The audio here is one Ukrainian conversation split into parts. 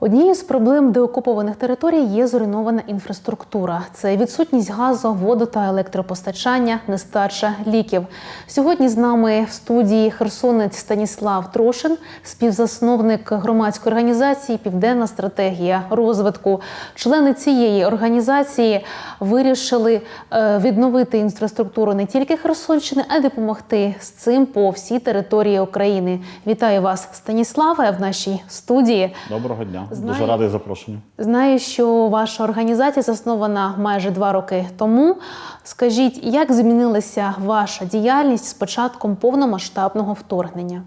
Однією з проблем деокупованих територій є зруйнована інфраструктура. Це відсутність газу, воду та електропостачання, нестача ліків. Сьогодні з нами в студії херсонець Станіслав Трошин, співзасновник громадської організації Південна стратегія розвитку. Члени цієї організації вирішили е, відновити інфраструктуру не тільки Херсонщини, а й допомогти з цим по всій території України. Вітаю вас, Станіславе, в нашій студії. Доброго дня. Знаю. Дуже радий запрошенню. Знаю, що ваша організація заснована майже два роки тому. Скажіть, як змінилася ваша діяльність з початком повномасштабного вторгнення?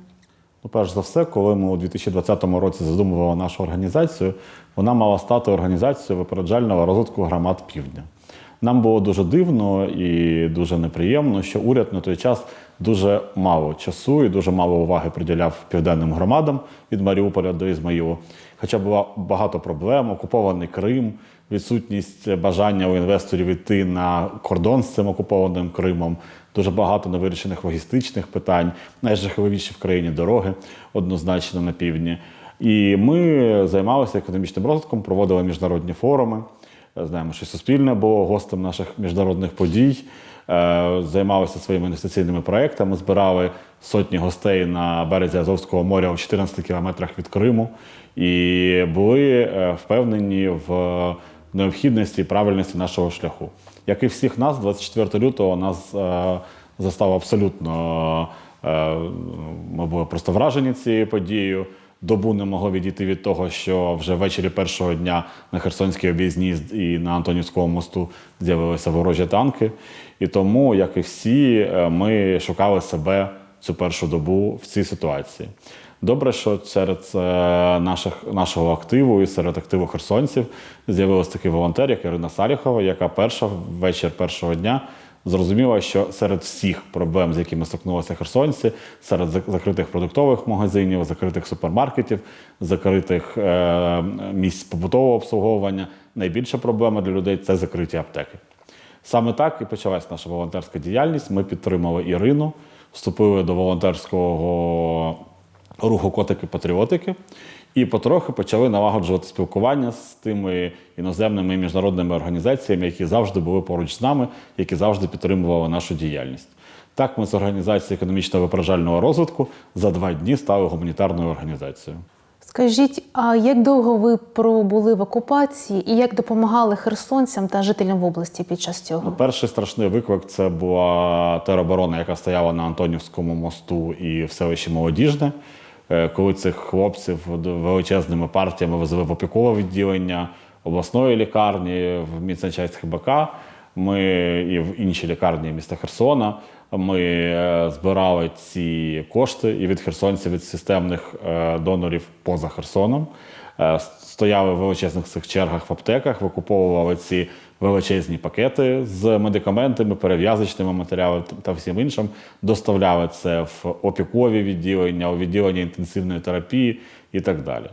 Ну, перш за все, коли ми у 2020 році задумували нашу організацію, вона мала стати організацією випереджального розвитку громад півдня. Нам було дуже дивно і дуже неприємно, що уряд на той час дуже мало часу і дуже мало уваги приділяв південним громадам від Маріуполя до Ізмаїлу. Хоча було багато проблем, окупований Крим, відсутність бажання у інвесторів йти на кордон з цим окупованим Кримом, дуже багато невирішених логістичних питань, найжахливіші в країні дороги однозначно на півдні. І ми займалися економічним розвитком, проводили міжнародні форуми. Знаємо, що Суспільне було гостем наших міжнародних подій. Е, Займалися своїми інвестиційними проектами, збирали сотні гостей на березі Азовського моря у 14 кілометрах від Криму і були е, впевнені в необхідності і правильності нашого шляху. Як і всіх нас, 24 лютого нас е, застав абсолютно. Ми були просто вражені цією подією. Добу не могло відійти від того, що вже ввечері першого дня на Херсонській об'їзній і на Антонівському мосту з'явилися ворожі танки. І тому, як і всі, е, ми шукали себе цю першу добу в цій ситуації. Добре, що серед е, наших, нашого активу і серед активу херсонців з'явився такий волонтер, як Ірина Саліхова, яка перша вечір першого дня зрозуміла, що серед всіх проблем, з якими стикнулися херсонці, серед закритих продуктових магазинів, закритих супермаркетів, закритих е, місць побутового обслуговування, найбільша проблема для людей це закриті аптеки. Саме так і почалась наша волонтерська діяльність. Ми підтримали Ірину, вступили до волонтерського руху Котики-патріотики і потрохи почали налагоджувати спілкування з тими іноземними і міжнародними організаціями, які завжди були поруч з нами, які завжди підтримували нашу діяльність. Так, ми з організації економічного випереджального розвитку за два дні стали гуманітарною організацією. Скажіть, а як довго ви пробули в окупації і як допомагали херсонцям та жителям в області під час цього? Перший страшний виклик це була тероборона, яка стояла на Антонівському мосту і в селищі Молодіжне. Е, Коли цих хлопців величезними партіями везли в опікове відділення обласної лікарні, в міцна часть ХБК, ми і в інші лікарні міста Херсона. Ми е, збирали ці кошти і від херсонців, від системних е, донорів поза Херсоном. Стояли в величезних цих чергах в аптеках, викуповували ці величезні пакети з медикаментами, перев'язочними матеріалами та всім іншим. Доставляли це в опікові відділення, у відділення інтенсивної терапії і так далі.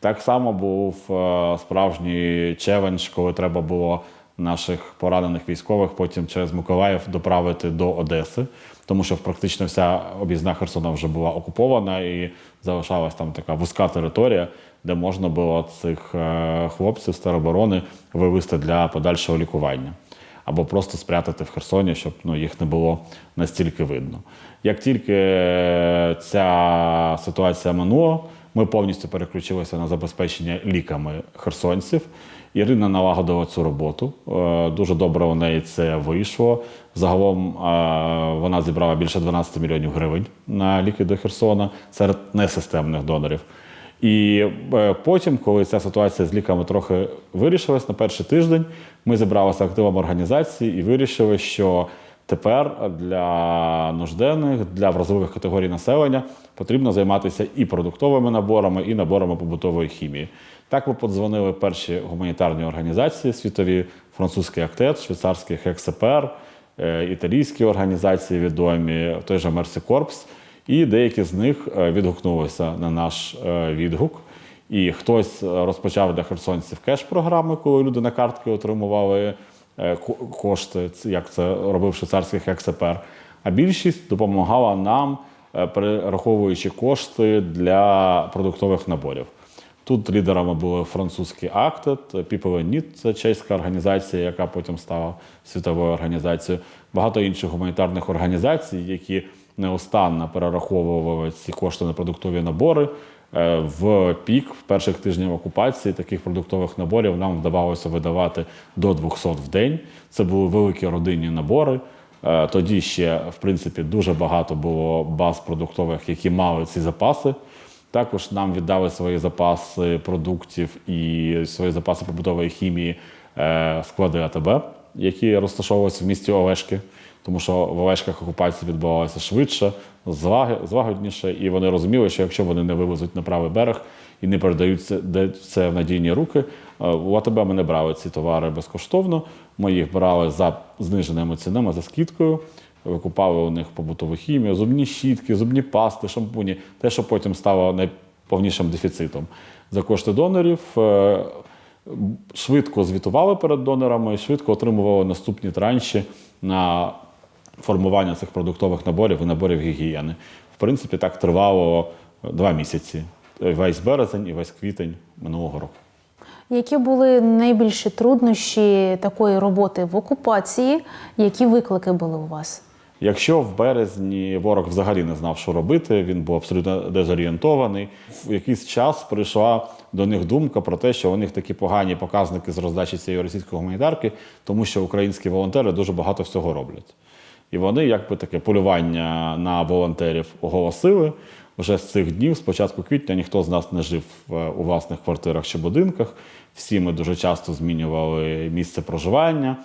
Так само був е, справжній челендж, коли треба було наших поранених військових потім через Миколаїв доправити до Одеси, тому що практично вся об'їзна Херсона вже була окупована і залишалась там така вузька територія, де можна було цих е, хлопців з тероборони вивезти для подальшого лікування. Або просто спрятати в Херсоні, щоб ну, їх не було настільки видно. Як тільки е, ця ситуація минула, ми повністю переключилися на забезпечення ліками херсонців. Ірина налагодила цю роботу. Е, Дуже добре у неї це вийшло. Загалом е, вона зібрала більше 12 мільйонів гривень на ліки до Херсона серед несистемних донорів. І е, потім, коли ця ситуація з ліками трохи вирішилась, на перший тиждень ми зібралися активом організації і вирішили, що тепер для нужденних, для вразливих категорій населення потрібно займатися і продуктовими наборами, і наборами побутової хімії. Так ми подзвонили перші гуманітарні організації світові, французький актет, швейцарський Хексепер, е, італійські організації відомі, той же Мерсі Корпс. І деякі з них е, відгукнулися на наш е, відгук. І хтось розпочав для херсонців кеш-програми, коли люди на картки отримували кошти, як це робив швейцарський хексепер. А більшість допомагала нам, перераховуючи кошти для продуктових наборів. Тут лідерами були французький in Need, це чеська організація, яка потім стала світовою організацією. Багато інших гуманітарних організацій, які неустанно перераховували ці кошти на продуктові набори. Е, В пік в перших тижнів окупації таких продуктових наборів нам вдавалося видавати до 200 в день. Це були великі родинні набори. Е, Тоді ще, в принципі, дуже багато було баз продуктових, які мали ці запаси. Також нам віддали свої запаси продуктів і свої запаси побутової хімії е, склади АТБ, які розташовувалися в місті Олешки, тому що в Олешках окупація відбувалася швидше, злагодніше, і вони розуміли, що якщо вони не вивезуть на правий берег і не передають це, в надійні руки, е, у АТБ ми не брали ці товари безкоштовно. Ми їх брали за зниженими цінами, за скидкою. Викупали у них побутову хімію, зубні щітки, зубні пасти, шампуні, те, що потім стало найповнішим дефіцитом. За кошти донорів е, швидко звітували перед донорами і швидко отримували наступні транші на формування цих продуктових наборів і наборів гігієни. В принципі, так тривало два місяці. Весь березень і весь квітень минулого року. Які були найбільші труднощі такої роботи в окупації? Які виклики були у вас? Якщо в березні ворог взагалі не знав, що робити, він був абсолютно дезорієнтований. В якийсь час прийшла до них думка про те, що у них такі погані показники з роздачі цієї російської гуманітарки, тому що українські волонтери дуже багато всього роблять. І вони, якби таке полювання на волонтерів оголосили. Вже з цих днів, з початку квітня, ніхто з нас не жив е, у власних квартирах чи будинках. Всі ми дуже часто змінювали місце проживання,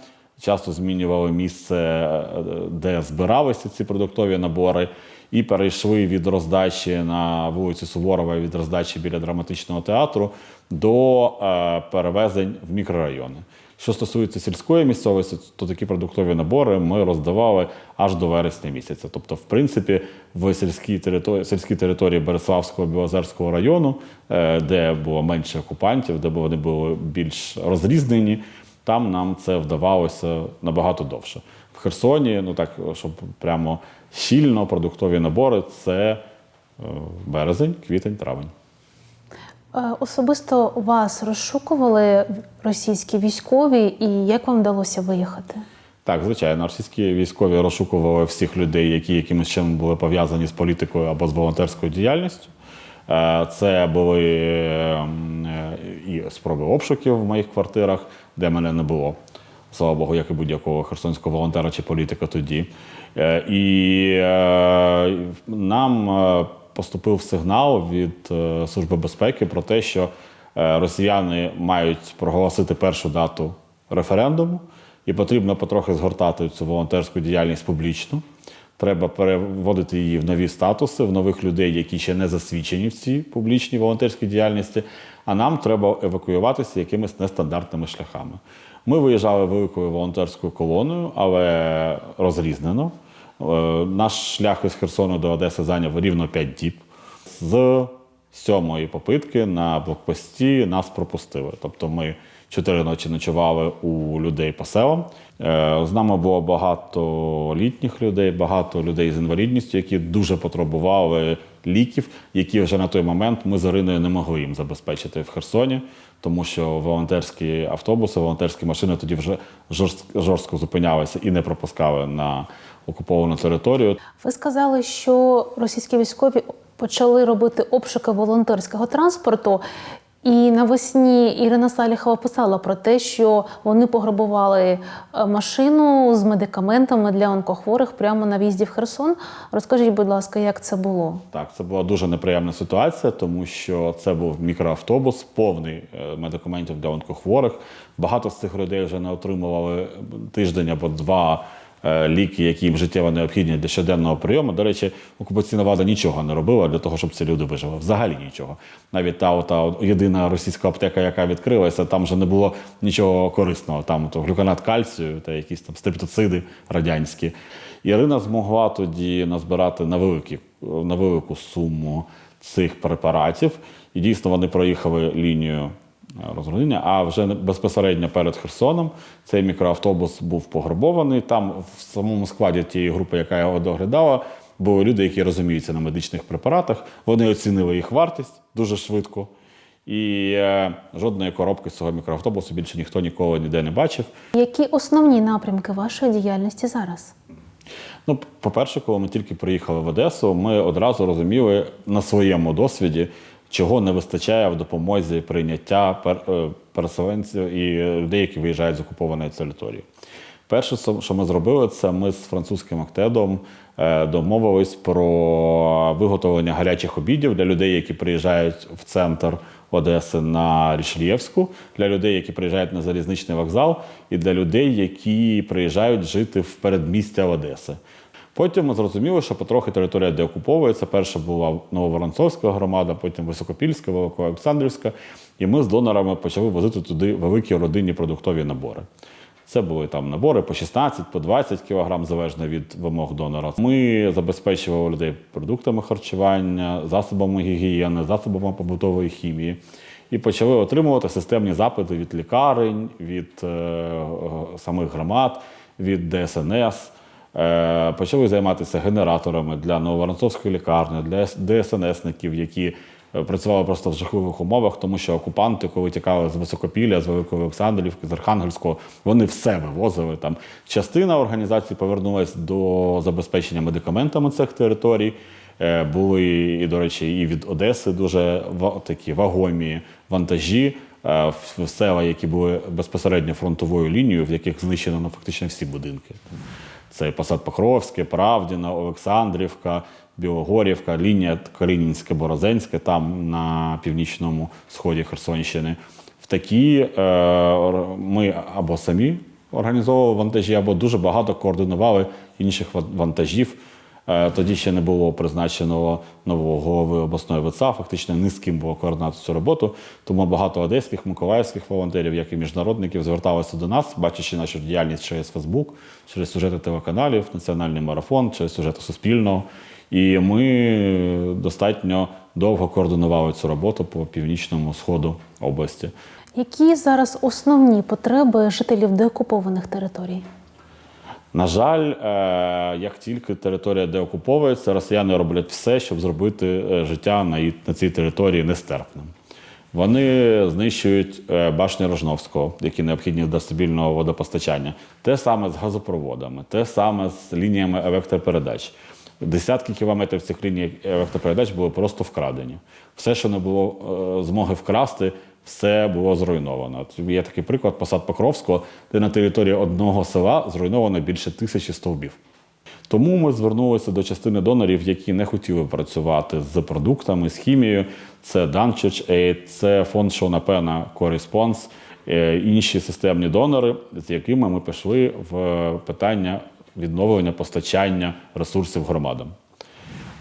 часто змінювали місце, е, де збиралися ці продуктові набори, і перейшли від роздачі на вулиці Суворова, від роздачі біля драматичного театру до е, перевезень в мікрорайони. Що стосується сільської місцевості, то такі продуктові набори ми роздавали аж до вересня місяця. Тобто, в принципі, в сільській території, сільській території Береславського Білозерського району, е, де було менше окупантів, де вони були більш розрізнені, там нам це вдавалося набагато довше. В Херсоні, ну так, щоб прямо щільно продуктові набори це е, березень, квітень, травень. Е, Особисто вас розшукували російські військові, і як вам вдалося виїхати? Так, звичайно, російські військові розшукували всіх людей, які якимось чином були пов'язані з політикою або з волонтерською діяльністю. Е, Це були ем, і спроби обшуків в моїх квартирах, де мене не було. Слава Богу, як і будь-якого херсонського волонтера чи політика тоді. Е, І е, нам е, поступив сигнал від Служби безпеки про те, що росіяни мають проголосити першу дату референдуму, і потрібно потрохи згортати цю волонтерську діяльність публічно. Треба переводити її в нові статуси, в нових людей, які ще не засвідчені в цій публічній волонтерській діяльності. А нам треба евакуюватися якимись нестандартними шляхами. Ми виїжджали великою волонтерською колоною, але розрізнено. Е, Наш шлях із Херсону до Одеси зайняв рівно 5 діб. З сьомої попитки на блокпості нас пропустили. Тобто ми чотири ночі ночували у людей по селам. Е, З нами було багато літніх людей, багато людей з інвалідністю, які дуже потребували ліків, які вже на той момент ми з Іриною не могли їм забезпечити в Херсоні, тому що волонтерські автобуси, волонтерські машини тоді вже жорст- жорстко зупинялися і не пропускали на окуповану територію. Ви сказали, що російські військові почали робити обшуки волонтерського транспорту. І навесні Ірина Саліхова писала про те, що вони пограбували е, машину з медикаментами для онкохворих прямо на в'їзді в Херсон. Розкажіть, будь ласка, як це було? Так, це була дуже неприємна ситуація, тому що це був мікроавтобус, повний е, медикаментів для онкохворих. Багато з цих людей вже не отримували тиждень або два ліки, які їм життєво необхідні для щоденного прийому. До речі, окупаційна влада нічого не робила для того, щоб ці люди вижили. Взагалі нічого. Навіть та ота єдина російська аптека, яка відкрилася, там вже не було нічого корисного. Там то глюканат кальцію та якісь там стриптоциди радянські. Ірина змогла тоді назбирати на великі на велику суму цих препаратів. І дійсно вони проїхали лінію розгрузіння. А вже безпосередньо перед Херсоном цей мікроавтобус був пограбований. Там в самому складі тієї групи, яка його доглядала, були люди, які розуміються на медичних препаратах. Вони оцінили їх вартість дуже швидко. І е, жодної коробки з цього мікроавтобусу більше ніхто ніколи ніде не бачив. Які основні напрямки вашої діяльності зараз? Ну, по-перше, коли ми тільки приїхали в Одесу, ми одразу розуміли на своєму досвіді, чого не вистачає в допомозі прийняття е, переселенців і людей, які виїжджають з окупованої території. Перше, що- ми зробили, це ми з французьким актедом е, домовились про виготовлення гарячих обідів для людей, які приїжджають в центр Одеси на Рішлєвську, для людей, які приїжджають на залізничний вокзал, і для людей, які приїжджають жити в передмістя Одеси. Потім ми зрозуміли, що потрохи територія деокуповується. Перша була Нововоронцовська громада, потім Високопільська, Великоолександрівська. І ми з донорами почали возити туди великі родинні продуктові набори. Це були там набори по 16, по 20 кілограм, залежно від вимог донора. Ми забезпечували людей продуктами харчування, засобами гігієни, засобами побутової хімії. І почали отримувати системні запити від лікарень, від е, е, самих громад, від ДСНС. Е, почали займатися генераторами для Нововоронцовської лікарні, для ДСНСників, які е, працювали просто в жахливих умовах, тому що окупанти, коли тікали з Високопілля, з Великої Олександрівки, з Архангельського, вони все вивозили там. Частина організації повернулася до забезпечення медикаментами цих територій. Е, Були і, до речі, і від Одеси дуже такі вагомі вантажі в села, які були безпосередньо фронтовою лінією, в яких знищено ну, фактично всі будинки. Це Посад Покровське, Правдіна, Олександрівка, Білогорівка, лінія Калінінське, Борозенське, там на північному сході Херсонщини. В такі е, ми або самі організовували вантажі, або дуже багато координували інших вантажів. Е, Тоді ще не було призначеного нового голови обласної ВЦА, фактично ні з ким було координувати цю роботу. Тому багато одеських, миколаївських волонтерів, як і міжнародників, зверталися до нас, бачачи нашу діяльність через Фейсбук, через сюжети телеканалів, національний марафон, через сюжети Суспільного. І ми достатньо довго координували цю роботу по північному сходу області. Які зараз основні потреби жителів деокупованих територій? На жаль, е, як тільки територія деокуповується, росіяни роблять все, щоб зробити е, життя на цій території нестерпним. Вони знищують е, башню Рожновського, які необхідні для стабільного водопостачання. Те саме з газопроводами, те саме з лініями електропередач. Десятки кілометрів цих ліній електропередач були просто вкрадені. Все, що не було змоги вкрасти, все було зруйновано. Є такий приклад посад Покровського, де на території одного села зруйновано більше тисячі стовбів. Тому ми звернулися до частини донорів, які не хотіли працювати з продуктами, з хімією. Це Dunchurch Aid, це фонд Шона Пена Corresponse, е, інші системні донори, з якими ми пішли в питання відновлення постачання ресурсів громадам.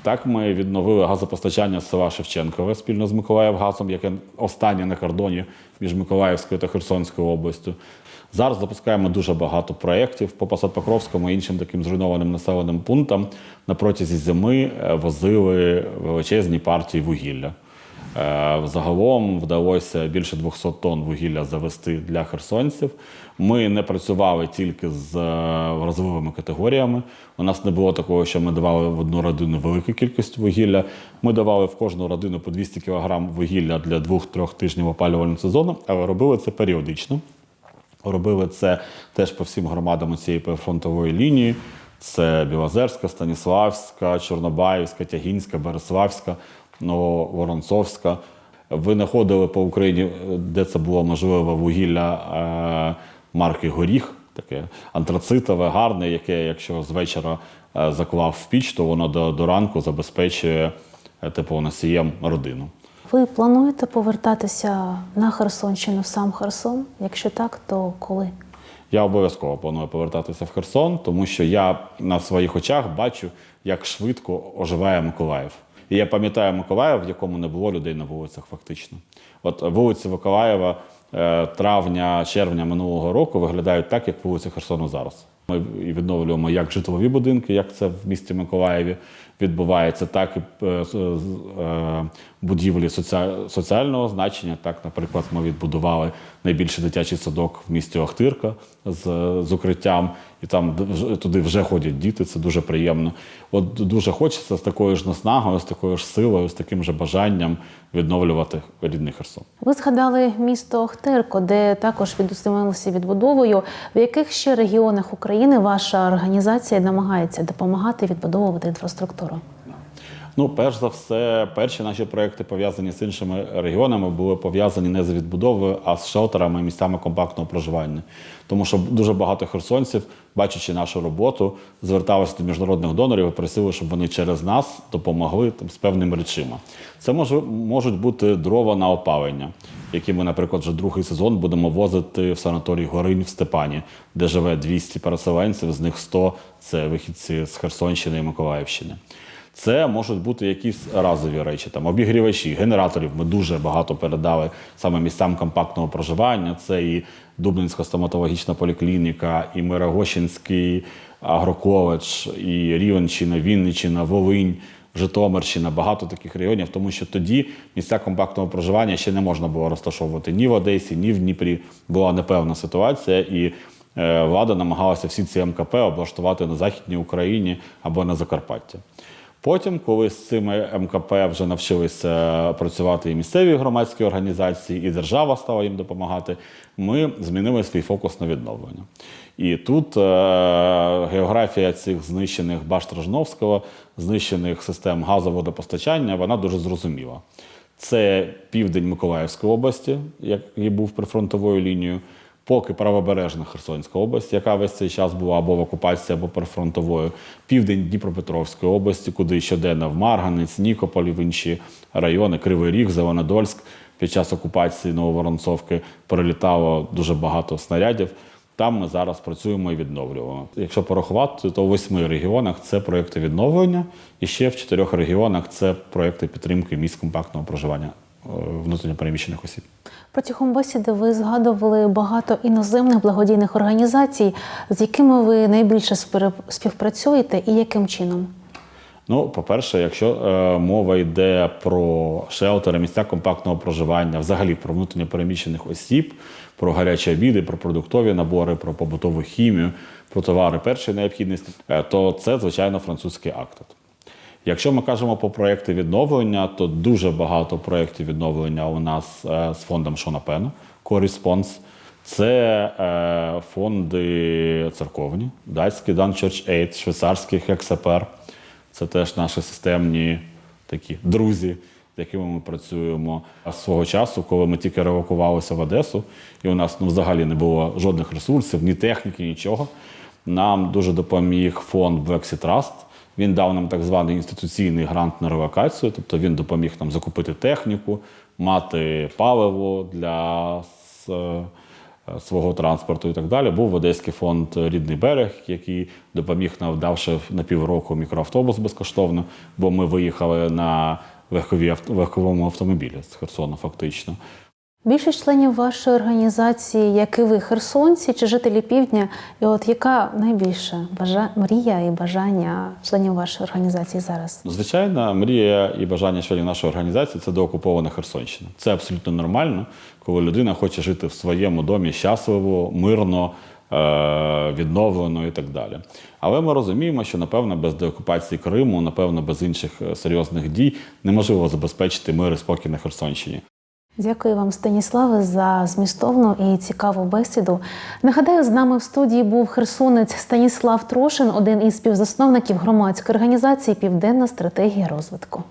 Так, ми відновили газопостачання з села Шевченкове спільно з Миколаївгазом, яке останнє на кордоні між Миколаївською та Херсонською областю. Зараз запускаємо дуже багато проєктів по Посадпокровському і іншим таким зруйнованим населеним пунктам. На протязі зими е, возили величезні партії вугілля. Е, Загалом вдалося більше 200 тонн вугілля завести для херсонців. Ми не працювали тільки з е, вразливими категоріями. У нас не було такого, що ми давали в одну родину велику кількість вугілля. Ми давали в кожну родину по 200 кг вугілля для двох-трьох тижнів опалювального сезону, але робили це періодично. Робили це теж по всім громадам цієї фронтової лінії. Це Білозерська, Станіславська, Чорнобаївська, Тягінська, Береславська, Нововоронцовська. Винаходили по Україні, де це було можливо, вугілля е, марки Горіх, таке антрацитове, гарне, яке, якщо з вечора е, заклав в піч, то воно до, до ранку забезпечує е, теплоносієм родину. Ви плануєте повертатися на Херсонщину в сам Херсон? Якщо так, то коли? Я обов'язково планую повертатися в Херсон, тому що я на своїх очах бачу, як швидко оживає Миколаїв. І я пам'ятаю Миколаїв, в якому не було людей на вулицях, фактично. От вулиці Миколаєва е, травня, червня минулого року виглядають так, як вулиці Херсону зараз. Ми відновлюємо як житлові будинки, як це в місті Миколаєві. відбувається, так і е, е, будівлі соціа- соціального значення. Так, наприклад, ми відбудували найбільший дитячий садок в місті Охтирка з, з укриттям, і там туди вже ходять діти. Це дуже приємно. От дуже хочеться з такою ж наснагою, з такою ж силою, з таким же бажанням відновлювати рідний Херсон. Ви згадали місто Охтирко, де також відустимилися відбудовою. В яких ще регіонах України ваша організація намагається допомагати відбудовувати інфраструктуру? Ну, перш за все, перші наші проекти пов'язані з іншими регіонами були пов'язані не з відбудовою, а з шелтерами місцями компактного проживання. Тому що дуже багато херсонців, бачачи нашу роботу, зверталися до міжнародних донорів і просили, щоб вони через нас допомогли там, з певними речима. Це може, можуть бути дрова на опалення, які ми, наприклад, вже другий сезон будемо возити в санаторій Горинь в Степані, де живе 200 переселенців, з них 100 – це вихідці з Херсонщини і Миколаївщини. Це можуть бути якісь разові речі, там обігрівачі, генераторів. Ми дуже багато передали саме місцям компактного проживання. Це і Дублінська стоматологічна поліклініка, і Мирогощинський агроколедж, і Рівенщина, Вінниччина, Волинь. Житомирщина, багато таких регіонів, тому що тоді місця компактного проживання ще не можна було розташовувати ні в Одесі, ні в Дніпрі. Була непевна ситуація, і е, влада намагалася всі ці МКП облаштувати на Західній Україні або на Закарпатті. Потім, коли з цими МКП вже навчилися працювати і місцеві громадські організації, і держава стала їм допомагати, ми змінили свій фокус на відновлення. І тут е, географія цих знищених башт Рожновського, знищених систем газоводопостачання, вона дуже зрозуміла. Це південь Миколаївської області, який був прифронтовою лінією, поки правобережна Херсонська область, яка весь цей час була або в окупації, або прифронтовою, південь Дніпропетровської області, куди щоденно в Марганець, Нікополь, в інші райони, Кривий Ріг, Зеленодольськ. Під час окупації Нововоронцовки прилітало дуже багато снарядів. Там ми зараз працюємо і відновлюємо. Якщо порахувати, то у восьми регіонах це проекти відновлення, і ще в чотирьох регіонах це проекти підтримки місць компактного проживання внутрішньопереміщених осіб. Протягом бесіди ви згадували багато іноземних благодійних організацій, з якими ви найбільше співпрацюєте і яким чином? Ну, по-перше, якщо е, мова йде про шелтери, місця компактного проживання, взагалі про внутрішньопереміщених осіб, про гарячі обіди, про продуктові набори, про побутову хімію, про товари першої необхідності, е, то це, звичайно, французький акт. Якщо ми кажемо про проекти відновлення, то дуже багато проєктів відновлення у нас е, з фондом Шона Пена, Corresponse. Це е, фонди церковні, датський Dan Church Aid, швейцарський Hexaper. Це теж наші системні такі друзі, з якими ми працюємо. А свого часу, коли ми тільки релокувалися в Одесу, і у нас ну, взагалі не було жодних ресурсів, ні техніки, нічого. Нам дуже допоміг фонд Brexit Trust. Він дав нам так званий інституційний грант на релокацію, тобто він допоміг нам закупити техніку, мати паливо для е, свого транспорту і так далі. Був Одеський фонд Рідний берег, який допоміг нам, давши на півроку мікроавтобус безкоштовно, бо ми виїхали на легковій авт- легковому автомобілі з Херсона, фактично. Більшість членів вашої організації, як і ви, херсонці чи жителі півдня, і от яка найбільша бажа... мрія і бажання членів вашої організації зараз? Ну, Звичайно, мрія і бажання членів нашої організації це доокупована Херсонщина. Це абсолютно нормально, коли людина хоче жити в своєму домі щасливо, мирно, е, відновлено і так далі. Але ми розуміємо, що напевно без деокупації Криму, напевно, без інших е, серйозних дій неможливо забезпечити мир і спокій на Херсонщині. Дякую вам, Станіславе, за змістовну і цікаву бесіду. Нагадаю, з нами в студії був херсонець Станіслав Трошин, один із співзасновників громадської організації Південна стратегія розвитку.